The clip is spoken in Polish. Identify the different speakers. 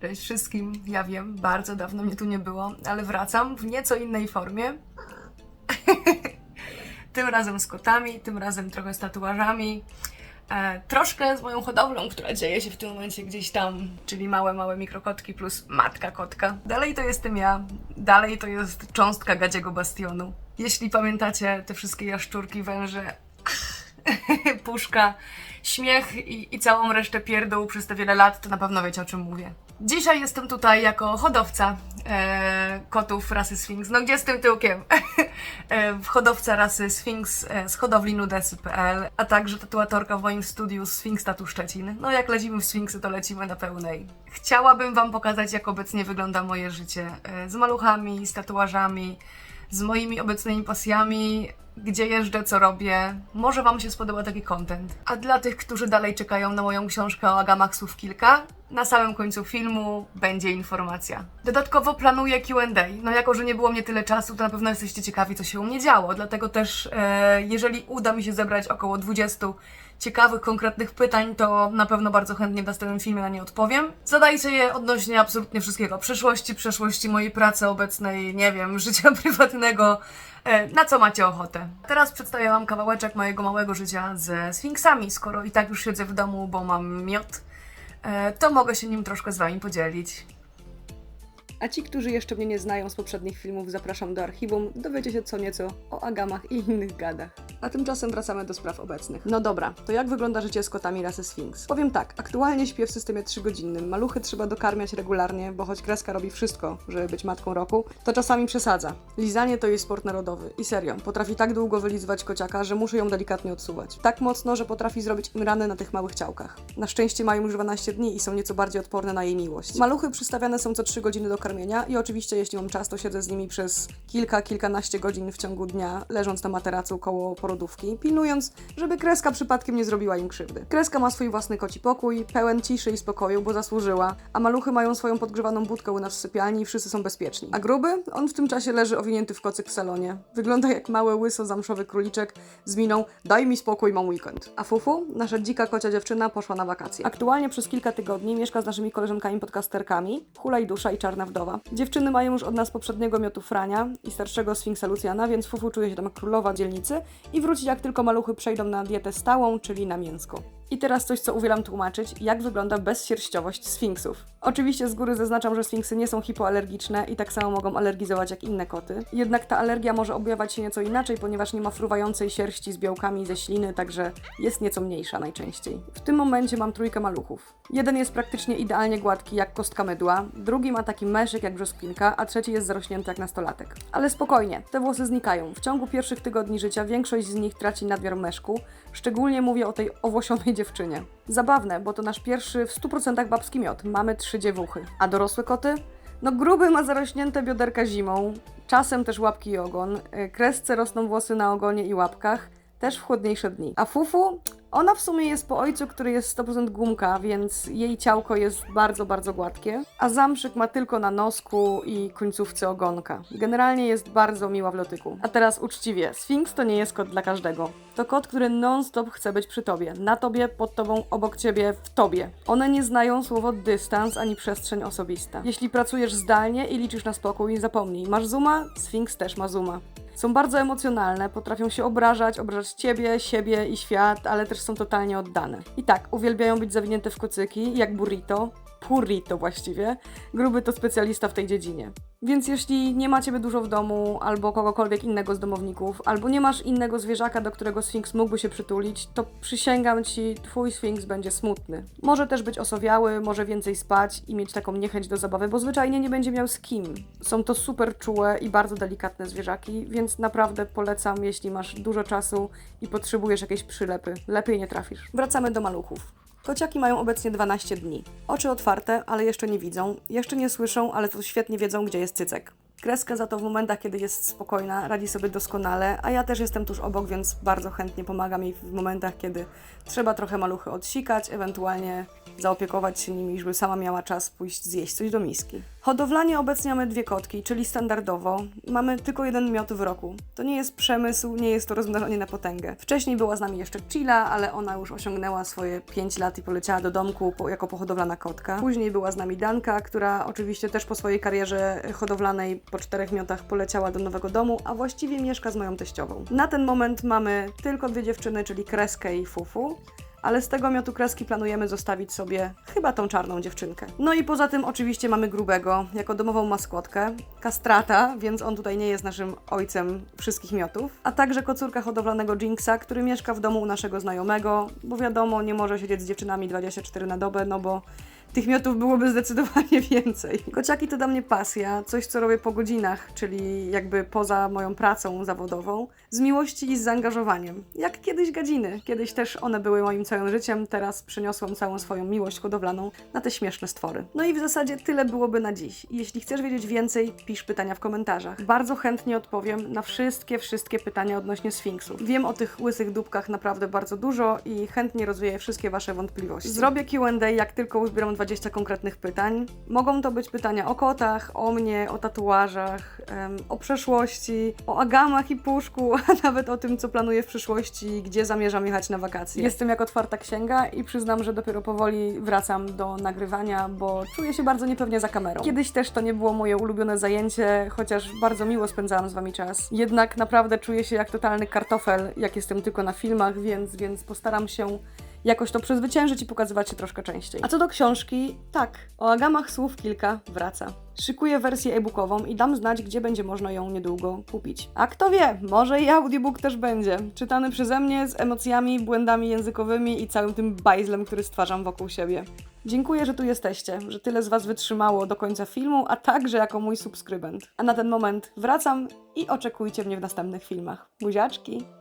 Speaker 1: Cześć wszystkim, ja wiem, bardzo dawno mnie tu nie było, ale wracam w nieco innej formie. tym razem z kotami, tym razem trochę z tatuażami. E, troszkę z moją hodowlą, która dzieje się w tym momencie gdzieś tam, czyli małe, małe mikrokotki plus matka kotka. Dalej to jestem ja, dalej to jest cząstka gadziego bastionu. Jeśli pamiętacie te wszystkie jaszczurki, węże, puszka, śmiech i, i całą resztę pierdół przez te wiele lat, to na pewno wiecie o czym mówię. Dzisiaj jestem tutaj jako hodowca e, kotów rasy Sphinx. No gdzie z tym tyłkiem? e, hodowca rasy Sphinx e, z hodowli nudesy.pl, a także tatuatorka w moim studiu Sphinx Tatu Szczecin. No jak lecimy w Sphinxy, to lecimy na pełnej. Chciałabym Wam pokazać, jak obecnie wygląda moje życie. E, z maluchami, z tatuażami, z moimi obecnymi pasjami, gdzie jeżdżę, co robię. Może Wam się spodoba taki content. A dla tych, którzy dalej czekają na moją książkę o agamach słów kilka, na samym końcu filmu będzie informacja. Dodatkowo planuję Q&A. No jako, że nie było mnie tyle czasu, to na pewno jesteście ciekawi, co się u mnie działo. Dlatego też, e, jeżeli uda mi się zebrać około 20 ciekawych, konkretnych pytań, to na pewno bardzo chętnie w następnym filmie na nie odpowiem. Zadajcie je odnośnie absolutnie wszystkiego. Przyszłości, przeszłości, mojej pracy obecnej, nie wiem, życia prywatnego, e, na co macie ochotę. Teraz przedstawię Wam kawałeczek mojego małego życia ze Sfinksami. Skoro i tak już siedzę w domu, bo mam miot, e, to mogę się nim troszkę z Wami podzielić. A ci, którzy jeszcze mnie nie znają z poprzednich filmów, zapraszam do archiwum, dowiecie się co nieco o agamach i innych gadach. A tymczasem wracamy do spraw obecnych. No dobra, to jak wygląda życie z kotami rasy Sphinx? Powiem tak, aktualnie śpię w systemie 3-godzinnym. Maluchy trzeba dokarmiać regularnie, bo choć kreska robi wszystko, żeby być matką roku, to czasami przesadza. Lizanie to jej sport narodowy. I serio, potrafi tak długo wylizywać kociaka, że muszę ją delikatnie odsuwać. Tak mocno, że potrafi zrobić im rany na tych małych ciałkach. Na szczęście mają już 12 dni i są nieco bardziej odporne na jej miłość. Maluchy przystawiane są co 3 godziny do karmienia i oczywiście jeśli mam czas, to siedzę z nimi przez kilka, kilkanaście godzin w ciągu dnia, leżąc na materacu koło porodówki, pilnując, żeby kreska przypadkiem nie zrobiła im krzywdy. Kreska ma swój własny koci pokój, pełen ciszy i spokoju, bo zasłużyła, a maluchy mają swoją podgrzewaną budkę u nas w sypialni i wszyscy są bezpieczni. A gruby? On w tym czasie leży owinięty w kocyk w salonie. Wygląda jak mały, łyso, zamszowy króliczek z miną daj mi spokój, mam weekend. A Fufu, nasza dzika kocia dziewczyna, poszła na wakacje. Aktualnie przez kilka tygodni mieszka z naszymi koleżankami podcasterkami, Hula i Dusza i Czarna Dziewczyny mają już od nas poprzedniego miotu Frania i starszego Sfinksa Lucjana, więc Fufu czuje się tam królowa dzielnicy i wróci jak tylko maluchy przejdą na dietę stałą, czyli na mięsko. I teraz coś, co uwielam tłumaczyć, jak wygląda bezsierściowość sfinksów. Oczywiście z góry zaznaczam, że sfinksy nie są hipoalergiczne i tak samo mogą alergizować jak inne koty. Jednak ta alergia może objawiać się nieco inaczej, ponieważ nie ma fruwającej sierści z białkami ze śliny, także jest nieco mniejsza najczęściej. W tym momencie mam trójkę maluchów. Jeden jest praktycznie idealnie gładki jak kostka mydła, drugi ma taki meszyk jak brzoskwinka, a trzeci jest zarośnięty jak nastolatek. Ale spokojnie, te włosy znikają. W ciągu pierwszych tygodni życia większość z nich traci nadmiar meszku, szczególnie mówię o tej owłosionej dziewczynie. Zabawne, bo to nasz pierwszy w 100% babski miot. Mamy trzy dziewuchy. A dorosłe koty? No gruby ma zarośnięte bioderka zimą, czasem też łapki i ogon, y, kresce rosną włosy na ogonie i łapkach, też w chłodniejsze dni. A Fufu? Ona w sumie jest po ojcu, który jest 100% gumka, więc jej ciałko jest bardzo, bardzo gładkie. A zamszyk ma tylko na nosku i końcówce ogonka. Generalnie jest bardzo miła w lotyku. A teraz uczciwie, Sfinks to nie jest kot dla każdego. To kot, który non-stop chce być przy tobie. Na tobie, pod tobą, obok ciebie, w tobie. One nie znają słowo dystans ani przestrzeń osobista. Jeśli pracujesz zdalnie i liczysz na spokój, zapomnij. Masz zooma? Sfinks też ma zooma. Są bardzo emocjonalne, potrafią się obrażać, obrażać ciebie, siebie i świat, ale też są totalnie oddane. I tak, uwielbiają być zawinięte w kocyki, jak burrito, burrito właściwie. Gruby to specjalista w tej dziedzinie. Więc jeśli nie ma ciebie dużo w domu, albo kogokolwiek innego z domowników, albo nie masz innego zwierzaka, do którego Sfinks mógłby się przytulić, to przysięgam ci, twój Sfinks będzie smutny. Może też być osowiały, może więcej spać i mieć taką niechęć do zabawy, bo zwyczajnie nie będzie miał z kim. Są to super czułe i bardzo delikatne zwierzaki, więc naprawdę polecam, jeśli masz dużo czasu i potrzebujesz jakiejś przylepy. Lepiej nie trafisz. Wracamy do maluchów. Kociaki mają obecnie 12 dni. Oczy otwarte, ale jeszcze nie widzą. Jeszcze nie słyszą, ale to świetnie wiedzą, gdzie jest cycek. Kreska za to w momentach, kiedy jest spokojna, radzi sobie doskonale, a ja też jestem tuż obok, więc bardzo chętnie pomagam jej w momentach, kiedy trzeba trochę maluchy odsikać, ewentualnie zaopiekować się nimi, żeby sama miała czas pójść zjeść coś do miski. Hodowlanie obecnie mamy dwie kotki, czyli standardowo. Mamy tylko jeden miot w roku. To nie jest przemysł, nie jest to rozmnażanie na potęgę. Wcześniej była z nami jeszcze Chila, ale ona już osiągnęła swoje 5 lat i poleciała do domku po, jako pohodowlana kotka. Później była z nami Danka, która oczywiście też po swojej karierze hodowlanej po czterech miotach poleciała do nowego domu, a właściwie mieszka z moją teściową. Na ten moment mamy tylko dwie dziewczyny, czyli Kreskę i Fufu ale z tego miotu kreski planujemy zostawić sobie chyba tą czarną dziewczynkę. No i poza tym oczywiście mamy grubego jako domową maskotkę, kastrata, więc on tutaj nie jest naszym ojcem wszystkich miotów, a także kocurka hodowlanego Jinxa, który mieszka w domu u naszego znajomego, bo wiadomo, nie może siedzieć z dziewczynami 24 na dobę, no bo tych miotów byłoby zdecydowanie więcej. Kociaki to dla mnie pasja, coś co robię po godzinach, czyli jakby poza moją pracą zawodową, z miłości i z zaangażowaniem. Jak kiedyś gadziny. Kiedyś też one były moim całym życiem, teraz przeniosłam całą swoją miłość hodowlaną na te śmieszne stwory. No i w zasadzie tyle byłoby na dziś. Jeśli chcesz wiedzieć więcej, pisz pytania w komentarzach. Bardzo chętnie odpowiem na wszystkie, wszystkie pytania odnośnie Sfinksów. Wiem o tych łysych dupkach naprawdę bardzo dużo i chętnie rozwieję wszystkie Wasze wątpliwości. Zrobię Q&A, jak tylko uzbieram 20 konkretnych pytań. Mogą to być pytania o kotach, o mnie, o tatuażach, o przeszłości, o agamach i puszku, a nawet o tym, co planuję w przyszłości, gdzie zamierzam jechać na wakacje. Jestem jak otwarta księga i przyznam, że dopiero powoli wracam do nagrywania, bo czuję się bardzo niepewnie za kamerą. Kiedyś też to nie było moje ulubione zajęcie, chociaż bardzo miło spędzałam z Wami czas. Jednak naprawdę czuję się jak totalny kartofel, jak jestem tylko na filmach, więc, więc postaram się jakoś to przezwyciężyć i pokazywać się troszkę częściej. A co do książki, tak, o agamach słów kilka wraca. Szykuję wersję e-bookową i dam znać, gdzie będzie można ją niedługo kupić. A kto wie, może i audiobook też będzie. Czytany przeze mnie z emocjami, błędami językowymi i całym tym bajzlem, który stwarzam wokół siebie. Dziękuję, że tu jesteście, że tyle z Was wytrzymało do końca filmu, a także jako mój subskrybent. A na ten moment wracam i oczekujcie mnie w następnych filmach. Buziaczki!